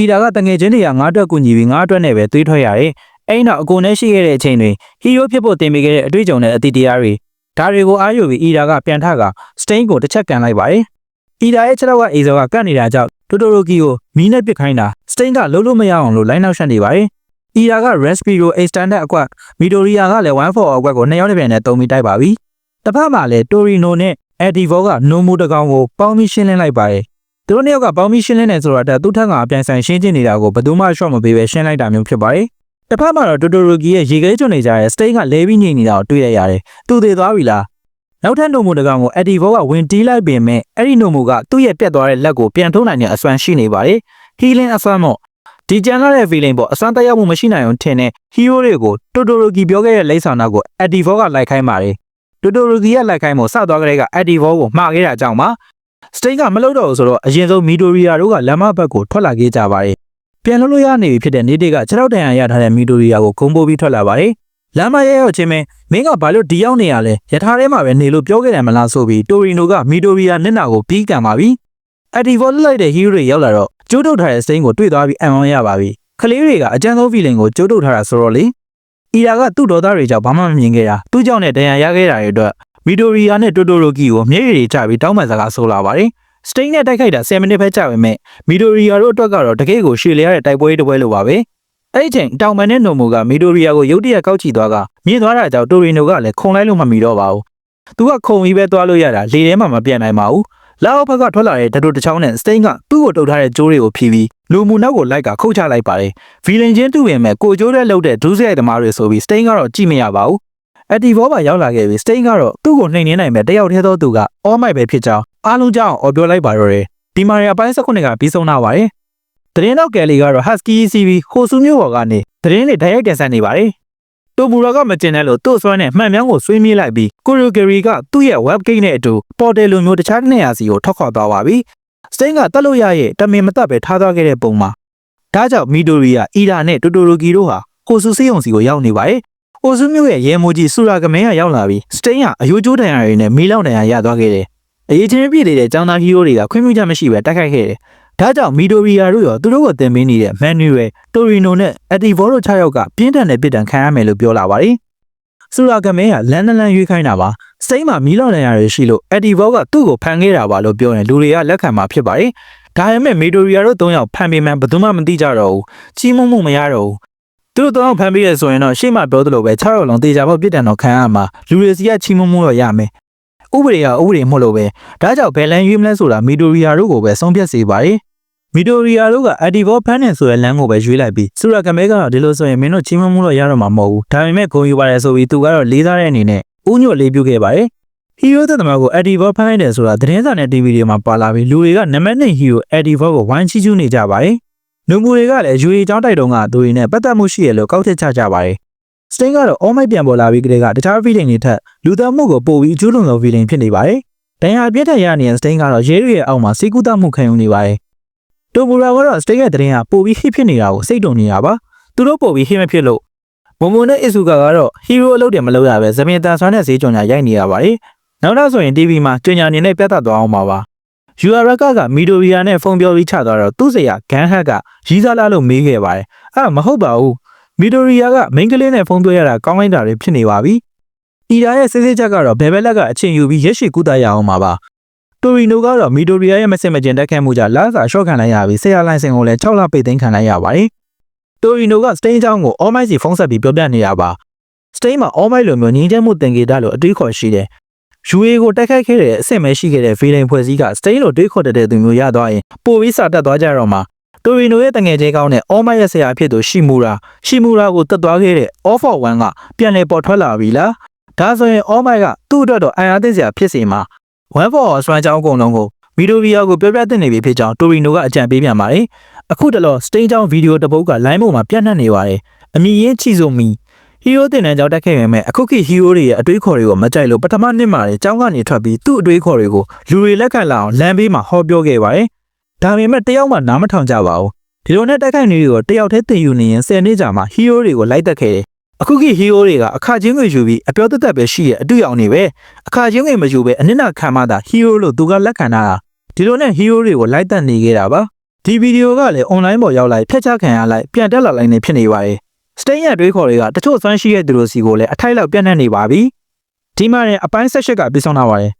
အီတာကတငယ်ချင်းတွေကငါးအတွက်ကူညီပြီးငါးအတွက်နဲ့ပဲသွေးထွက်ရတယ်အဲ့နောက်အကိုနဲ့ရှိခဲ့တဲ့အချိန်တွေဟီးရိုးဖြစ်ဖို့တင်ပေးခဲ့တဲ့အတွေ့အကြုံနဲ့အတိတရားတွေဒါတွေကိုအားယူပြီးအီတာကပြန်ထကစတိန်ကိုတစ်ချက်ကန်လိုက်ပါတယ်အီတာရဲ့ခြေထောက်ကအေဇောကကတ်နေတာကြောင့်တိုတိုရိုကီကိုမီးနဲ့ပစ်ခိုင်းတာစတိန်ကလုံးလို့မရအောင်လို့လိုင်းနောက်ရှက်နေပါတယ်အီတာက Respiro Extended အကွက်မီဒိုရီယာကလည်း1 for အကွက်ကိုနှစ်ယောက်တစ်ပြိုင်နဲ့တုံပြီးတိုက်ပါပြီတစ်ဖက်မှာလည်းတိုရီနိုနဲ့အက်ဒီဗောကနိုမိုတကောင်ကိုပေါင်းပြီးရှင်းလင်းလိုက်ပါတယ် သူတို့နှစ်ယောက်ကပေါင်းပြီးရှင်းလင်းနေဆိုတာတက်သူ့ထက်ကအပြိုင်ဆိုင်ရှင်းကျင်နေတာကိုဘယ်သူမှ short မပေးဘဲရှင်းလိုက်တာမျိုးဖြစ်ပါတယ်တစ်ဖက်မှာတော့တိုတိုရိုကီရဲ့ရေခဲကျွန်းနေကြတဲ့စတိန်ကလဲပြီးညင်နေတာကိုတွေ့ရရတယ်သူသေးသွားပြီလားနောက်ထပ်နိုမိုတကောင်ကိုအက်ဒီဗောကဝင်တီးလိုက်ပင်မဲ့အဲ့ဒီနိုမိုကသူ့ရဲ့ပြတ်သွားတဲ့လက်ကိုပြန်ထုံးနိုင်တဲ့အစွမ်းရှိနေပါတယ် healing အစွမ်းမို့ဒီကြံလာတဲ့ feeling ပေါ့အစွမ်းတက်ရောက်မှုမရှိနိုင်အောင်ထင်တဲ့ hero တွေကိုတိုတိုရိုကီပြောခဲ့တဲ့လိမ့်ဆောင်နောက်ကိုအက်ဒီဗောကလိုက်ခိုင်းပါတယ်တိုတိုရိုကီကလိုက်ခိုင်းမို့စသွားကြတဲ့ကအက်ဒီဗောကိုမှားခဲ့တာကြောင့်ပါ စတိန်ကမလုပ်တော့ဘူးဆိုတော့အရင်ဆုံးမီဒိုရီယာတို့ကလမ်းမဘက်ကိုထွက်လာခဲ့ကြပါတယ်ပြန်လို့လို့ရနေပြီဖြစ်တဲ့နေတေကခြေထောက်တန်ရရထားတဲ့မီဒိုရီယာကိုဂုံပိုးပြီးထွက်လာပါတယ်လမ်းမရဲရောက်ချင်းမင်းမင်းကဘာလို့ဒီရောက်နေရလဲယထာထဲမှာပဲနေလို့ပြောခဲ့တယ်မလားဆိုပြီးတိုရီနိုကမီဒိုရီယာနစ်နာကိုပြီးကန်ပါပြီအက်ဒီဗောလွတ်လိုက်တဲ့ hero တွေရောက်လာတော့ကျိုးထုတ်ထားတဲ့စတိန်ကိုတွေ့သွားပြီးအံ့ဩရပါပြီကလေးတွေကအကြမ်းဆုံး feeling ကိုကျိုးထုတ်ထားတာဆိုတော့လေအီရာကသူ့ဒေါသတွေကြောင့်ဘာမှမမြင်ခဲ့တာသူ့ကြောင့်နဲ့ဒဏ်ရာရခဲ့တာတွေအတွက် မီဒိုရီယာနဲ့တိုတိုရိုကီကိုမျက်ရည်တွေကျပြီးတောင်းပန်စကားဆိုလာပါတယ်စတိန်နဲ့တိုက်ခိုက်တာ10မိနစ်ပဲကြာပေမဲ့မီဒိုရီယာတို့အတွက်ကတော့တကယ်ကိုရှည်လျားတဲ့တိုက်ပွဲတစ်ပွဲလိုပါပဲအဲ့ဒီချိန်တောင်ပန်နဲ့နိုမိုကမီဒိုရီယာကိုရုတ်တရက်ကောက်ချီသွားကမြင်သွားတာကြောင့်တိုရီနိုကလည်းခုံလိုက်လို့မမီတော့ပါဘူးသူကခုံပြီးပဲသွားလို့ရတာလေထဲမှာမပြတ်နိုင်ပါဘူးလောက်ဘက်ကထွက်လာတဲ့တတူတစ်ချောင်းနဲ့စတိန်ကသူ့ကိုတုတ်ထားတဲ့ကြိုးတွေကိုဖြီးပြီးလူမှုနောက်ကိုလိုက်ကခုတ်ချလိုက်ပါတယ်ဗီလင်ချင်းတူပင်မဲ့ကိုကျိုးတဲ့လှုပ်တဲ့ဒုစရိုက်သမားတွေဆိုပြီးစတိန်ကတော့ကြည့်မရပါဘူး အက်တီဘောပါရောက်လာခဲ့ပြီးစတိန်ကတော့သူ့ကိုနှိမ်နှင်းနိုင်မဲ့တယောက်တည်းသောသူကအောမိုက်ပဲဖြစ်ကြောင်းအားလုံးကြောင်းအော်ပြောလိုက်ပါတော့တယ်ဒီမာရီယာပိုင်း၁၉ကပြီးဆုံးလာပါတယ်တရင်တော့ကယ်လီကတော့ Husky CB ဟိုဆူမျိုးပေါ်ကနေတရင်လေးဓာတ်ရိုက်တင်ဆက်နေပါတယ်တူမူရာကမကျင်တဲ့လို့သူ့ဆွမ်းနဲ့မှန်မြောင်းကိုဆွေးမြေးလိုက်ပြီးကိုရိုဂရီကသူ့ရဲ့ web gate နဲ့အတူပေါ်တယ်လိုမျိုးတခြားတစ်နေရာစီကိုထောက်ခေါ်သွားပါပြီစတိန်ကတက်လို့ရရဲ့တမင်မတက်ပဲထားသွားခဲ့တဲ့ပုံမှာဒါကြောင့်မီဒိုရီယာအီရာနဲ့တိုတိုရိုကီတို့ဟာဟိုဆူစေးုံစီကိုရောက်နေပါတယ် ဟိုဆူမျိုးရဲ့ရဲမိုကြီးဆူရာကမဲကရောက်လာပြီးစတိန်ကအယိုးကျိုးတန်ရာတွေနဲ့မီးလောင်တန်ရာရသွားခဲ့တယ်အရေးချင်းပြည့်နေတဲ့ចောင်းသားဟီးရိုးတွေကခွင့်ပြုချက်မရှိပဲတိုက်ခိုက်ခဲ့တယ်ဒါကြောင့်မီဒိုရီယာတို့ရောသူတို့ကိုတင်ပေးနေတဲ့မန်နူရယ်တိုရီနိုနဲ့အက်တီဗောတို့6ယောက်ကပြင်းထန်တဲ့ပြစ်ဒဏ်ခံရမယ်လို့ပြောလာပါတယ်ဆူရာကမဲကလန်နလန်ရွေးခိုင်းတာပါစိမ့်မှာမီးလောင်တန်ရာတွေရှိလို့အက်တီဗောကသူ့ကိုဖန်ခဲ့တာပါလို့ပြောရင်လူတွေကလက်ခံမှာဖြစ်ပါတယ်ဒါပေမဲ့မီဒိုရီယာတို့၃ယောက်ဖန်ပေးမှဘယ်သူမှမသိကြတော့ဘူးကြီးမုံမှုမရတော့ဘူး သူတို့တော့ဖန်ပေးရဆိုရင်တော့ရှေ့မှာပြောသလိုပဲ6ရောက်လုံးတေချာဖို့ပြစ်ဒဏ်တော့ခံရမှာလူတွေစီကချီးမုံမှုတော့ရမယ်ဥပဒေကဥပဒေမဟုတ်လို့ပဲဒါကြောင့်ဘယ်လန်ရွေးမလဲဆိုတာမီဒိုရီယာတို့ကိုပဲဆုံးဖြတ်စေပါတယ်မီဒိုရီယာတို့ကအဒီဘောဖန်နေဆိုတဲ့လမ်းကိုပဲရွေးလိုက်ပြီးဆူရာကမဲကတော့ဒီလိုဆိုရင်မင်းတို့ချီးမွမ်းမှုတော့ရတော့မှာမဟုတ်ဘူးဒါပေမဲ့ဂုံယူပါတယ်ဆိုပြီးသူကတော့လေးစားတဲ့အနေနဲ့ဥညွတ်လေးပြုခဲ့ပါတယ်ဟီရိုသက်သမားကိုအဒီဘောဖန်နေတယ်ဆိုတာသတင်းစာနဲ့ TV တွေမှာပါလာပြီးလူတွေကနံပါတ်1ဟီရိုအဒီဘောကိုဝိုင်းချီးကျူးနေကြပါတယ် လူမှုတွေကလည်းယူရီချောင်းတိုက်တုံးကသူတွေနဲ့ပတ်သက်မှုရှိရလို့ကောက်ထစ်ချကြပါတယ်စတိန်ကတော့အောမိုက်ပြန်ပေါ်လာပြီးကလေးကတခြား feeling တွေထက်လူသားမှုကိုပို့ပြီးအကျိုးလွန်သော feeling ဖြစ်နေပါတယ်။ဒဏ်ရာပြတ်ထက်ရနေတဲ့စတိန်ကတော့ရဲတွေရဲ့အောက်မှာစိတ်ကူးတမှုခံယူနေပါတယ်။တိုဘူရာကတော့စတိန်ရဲ့တရင်ကပို့ပြီး hit ဖြစ်နေတာကိုစိတ်တုံနေတာပါ။သူတို့ပို့ပြီး hit မဖြစ်လို့မုံမုံနဲ့အစ်ဆူကာကတော့ hero အလုပ်တွေမလုပ်ရပဲဇမင်တန်ဆွမ်းတဲ့ဈေးကြော်ညာရိုက်နေရပါတယ်။နောက်တော့ဆိုရင် TV မှာကြော်ညာအနေနဲ့ပြသသွားအောင်ပါပါ။ UR ကကမီဒိုရီယာနဲ့ဖုန်းပြောပြီးချသွားတော့သူ့စရာဂန်ဟက်ကရီးစားလာလို့မေးခဲ့ပါတယ်။အဲ့ဒါမဟုတ်ပါဘူး။မီဒိုရီယာကမိန်းကလေးနဲ့ဖုန်းပြောရတာကောင်းလိုက်တာတွေဖြစ်နေပါပြီ။အီရာရဲ့စစ်စစ်ချက်ကတော့ဘယ်ဘက်လက်ကအချိန်ယူပြီးရက်ရှိကူတာရအောင်ပါပါ။တိုရီနိုကတော့မီဒိုရီယာရဲ့မစင်မကျင်တက်ခဲ့မှုကြောင့်လာစာရှော့ခံလိုက်ရပြီးဆရာလိုင်းစင်ကိုလည်း6လပိတ်သိမ်းခံလိုက်ရပါတယ်။တိုရီနိုကစတိန်ချောင်းကိုအော်မိုက်စီဖုန်းဆက်ပြီးပြောပြနေရပါ။စတိန်မှာအော်မိုက်လိုမျိုးငင်းချမှုတင်ကေတာလို့အတွေးခေါ်ရှိတယ်။ UA ကိုတိုက်ခိုက်ခဲ့တဲ့အဆင့်ပဲရှိခဲ့တဲ့ဗီလင်ဖွဲ့စည်းကစတိန်လိုတွေးခေါ်တတ်တဲ့သူမျိုးရသွားရင်ပိုပြီးစာတက်သွားကြတော့မှာတိုရီနိုရဲ့တငယ်ချင်းကောင်းတဲ့အော်မိုက်ရဲ့ဆရာဖြစ်သူရှီမူရာရှီမူရာကိုတက်သွားခဲ့တဲ့ Off for One ကပြန်လည်ပေါ်ထွက်လာပြီလားဒါဆိုရင် All Might ကသူ့အတွက်တော့အန်အားသိစရာဖြစ်စေမှာ One for All စွမ်းကြောင်းအကုန်လုံးကိုမီဒိုဗီယာကိုပြောပြတင်နေပြီဖြစ်ကြောင်းတိုရီနိုကအကြံပေးပြန်ပါတယ်အခုတလောစတိန်ကြောင်းဗီဒီယိုတစ်ပုဒ်က line ပေါ်မှာပြန့်နှံ့နေပါတယ်အမည်ရင်းချီဆိုမီ ဟီးရိုးတင်တန်းကြောင်းတက်ခဲ့ရမယ်အခုခေတ်ဟီးရိုးတွေရဲ့အတွေးခေါ်တွေကိုမကြိုက်လို့ပထမနှစ်မှာကျောင်းကနေထွက်ပြီးသူ့အတွေးခေါ်တွေကိုလူတွေလက်ခံလာအောင်လမ်းဘေးမှာဟောပြောခဲ့ပါတယ်ဒါပေမဲ့တယောက်မှနားမထောင်ကြပါဘူးဒီလိုနဲ့တက်ခိုက်နေတွေကိုတယောက်တည်းတင်ယူနေရင်10နှစ်ကြာမှဟီးရိုးတွေကိုလိုက်တက်ခဲ့တယ်အခုခေတ်ဟီးရိုးတွေကအခါချင်းတွေယူပြီးအပြောသက်သက်ပဲရှိရဲ့အတူရောင်နေပဲအခါချင်းတွေမယူပဲအနစ်နာခံမှသာဟီးရိုးလို့သူကလက်ခံတာဒီလိုနဲ့ဟီးရိုးတွေကိုလိုက်တက်နေခဲ့တာပါဒီဒီဗီဒီယိုကလည်း online ပေါ်ရောက်လိုက်ဖျက်ချခံရလိုက်ပြန်တက်လာလိုက်နေဖြစ်နေပါတယ် စတိန်ရဲ့တွေးခေါ်တွေကတချို့ဆွမ်းရှိတဲ့သူတို့စီကိုလည်းအထိုက်လောက်ပြန့်နှံ့နေပါပြီဒီမှာရင်အပိုင်း၁၈ကပြီးဆုံးလာပါတယ်